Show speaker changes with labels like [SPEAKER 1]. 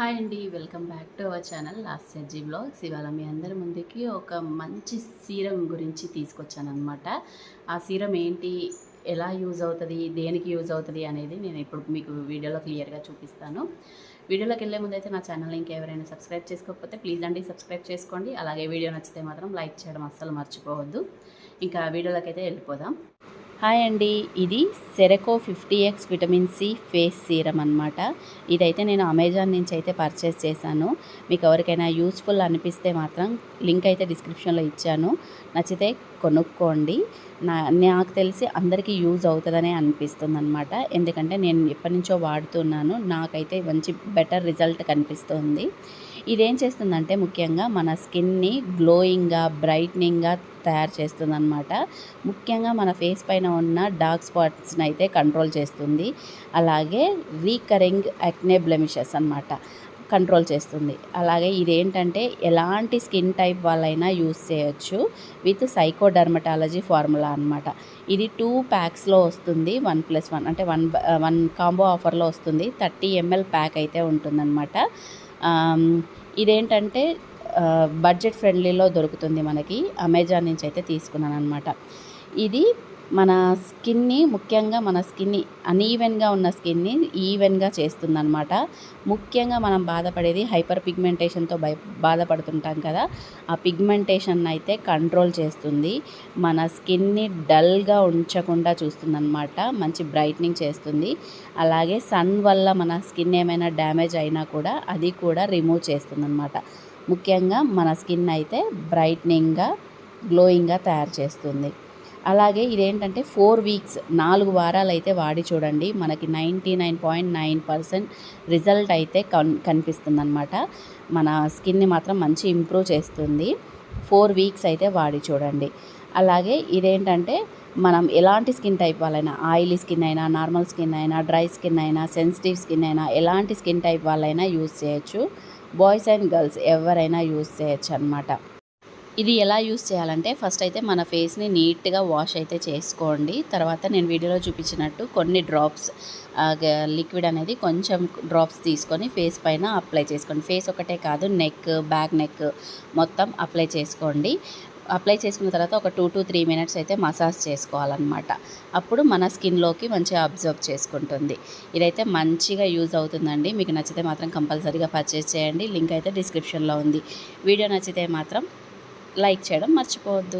[SPEAKER 1] Hi అండి welcome back to our channel last ఎర్జీ blogs. ఇవాళ మీ అందరి ముందుకి ఒక మంచి సీరం గురించి తీసుకొచ్చానమాట ఆ సీరం ఏంటి ఎలా యూజ్ అవుతుంది దేనికి యూజ్ అవుతుంది అనేది నేను ఇప్పుడు మీకు వీడియోలో క్లియర్గా చూపిస్తాను. వీడియోలోకి వెళ్ళే ముందు అయితే నా ఛానల్ ఇంకెవరైనా సబ్స్క్రైబ్ చేసుకోకపోతే ప్లీజ్ అండి సబ్స్క్రైబ్ చేసుకోండి. అలాగే వీడియో నచ్చితే మాత్రం లైక్ చేయడం అస్సలు మర్చిపోవద్దు. ఇంకా వీడియోలోకి అయితే వెళ్ళిపోదాం. హాయ్ అండి. ఇది సెరెకో fifty X vitamin C face serum అనమాట ఇదైతే నేను అమెజాన్ నుంచి అయితే పర్చేస్ చేశాను. మీకు ఎవరికైనా యూస్ఫుల్ అనిపిస్తే మాత్రం లింక్ అయితే డిస్క్రిప్షన్లో ఇచ్చాను. నచ్చితే కొనుక్కోండి. నా నాకు తెలిసి అందరికీ యూజ్ అవుతుందనే అనిపిస్తుంది అనమాట ఎందుకంటే నేను ఎప్పటి నుంచో వాడుతున్నాను. నాకైతే మంచి బెటర్ రిజల్ట్ కనిపిస్తుంది. ఇదేం చేస్తుందంటే ముఖ్యంగా మన స్కిన్ని గ్లోయింగ్గా బ్రైట్నింగ్గా తయారు చేస్తుంది అనమాట ముఖ్యంగా మన ఫేస్ పైన ఉన్న డార్క్ స్పాట్స్ని అయితే కంట్రోల్ చేస్తుంది. అలాగే రీకరింగ్ అక్నే బ్లెమిషెస్ అనమాట కంట్రోల్ చేస్తుంది. అలాగే ఇదేంటంటే ఎలాంటి స్కిన్ టైప్ వాళ్ళైనా యూస్ చేయొచ్చు విత్ సైకోడర్మటాలజీ ఫార్ములా అనమాట ఇది టూ ప్యాక్స్లో వస్తుంది వన్ ప్లస్ వన్. అంటే వన్ వన్ కాంబో ఆఫర్లో వస్తుంది థర్టీ ఎంఎల్ ప్యాక్ అయితే ఉంటుందన్నమాట. ఇదేంటంటే బడ్జెట్ ఫ్రెండ్లీలో దొరుకుతుంది మనకి. అమెజాన్ నుంచి అయితే తీసుకున్నాను అనమాట ఇది మన స్కిన్ని ముఖ్యంగా మన స్కిన్ని అన్ఈవెన్గా ఉన్న స్కిన్ని ఈవెన్గా చేస్తుందన్నమాట. ముఖ్యంగా మనం బాధపడేది హైపర్ పిగ్మెంటేషన్తో భయ బాధపడుతుంటాం కదా. ఆ పిగ్మెంటేషన్ అయితే కంట్రోల్ చేస్తుంది. మన స్కిన్ని డల్గా ఉంచకుండా చూస్తుందన్నమాట. మంచి బ్రైట్నింగ్ చేస్తుంది. అలాగే సన్ వల్ల మన స్కిన్ ఏమైనా డ్యామేజ్ అయినా కూడా అది కూడా రిమూవ్ చేస్తుందన్నమాట. ముఖ్యంగా మన స్కిన్ అయితే బ్రైట్నింగ్గా గ్లోయింగ్గా తయారు చేస్తుంది. అలాగే ఇదేంటంటే ఫోర్ వీక్స్ నాలుగు వారాలు అయితే వాడి చూడండి. మనకి ninety nine point nine percent result అయితే కన్ కనిపిస్తుంది అనమాట మన స్కిన్ని మాత్రం మంచి ఇంప్రూవ్ చేస్తుంది. ఫోర్ వీక్స్ అయితే వాడి చూడండి. అలాగే ఇదేంటంటే మనం ఎలాంటి స్కిన్ టైప్ వాళ్ళైనా ఆయిలీ స్కిన్ అయినా నార్మల్ స్కిన్ అయినా డ్రై స్కిన్ అయినా సెన్సిటివ్ స్కిన్ అయినా ఎలాంటి స్కిన్ టైప్ వాళ్ళైనా యూజ్ చేయొచ్చు. బాయ్స్ అండ్ గర్ల్స్ ఎవరైనా యూజ్ చేయొచ్చు అనమాట ఇది ఎలా యూస్ చేయాలంటే ఫస్ట్ అయితే మన ఫేస్ని నీట్గా వాష్ అయితే చేసుకోండి. తర్వాత నేను వీడియోలో చూపించినట్టు కొన్ని డ్రాప్స్ లిక్విడ్ అనేది కొంచెం డ్రాప్స్ తీసుకొని ఫేస్ పైన అప్లై చేసుకోండి. ఫేస్ ఒకటే కాదు నెక్ బ్యాక్ నెక్ మొత్తం అప్లై చేసుకోండి. అప్లై చేసుకున్న తర్వాత ఒక టూ టు త్రీ మినిట్స్ అయితే మసాజ్ చేసుకోవాలన్నమాట. అప్పుడు మన స్కిన్లోకి మంచిగా అబ్జర్వ్ చేసుకుంటుంది. ఇదైతే మంచిగా యూజ్ అవుతుందండి. మీకు నచ్చితే మాత్రం కంపల్సరీగా పర్చేస్ చేయండి. లింక్ అయితే డిస్క్రిప్షన్లో ఉంది. వీడియో నచ్చితే మాత్రం లైక్ చేయడం మర్చిపోవద్దు.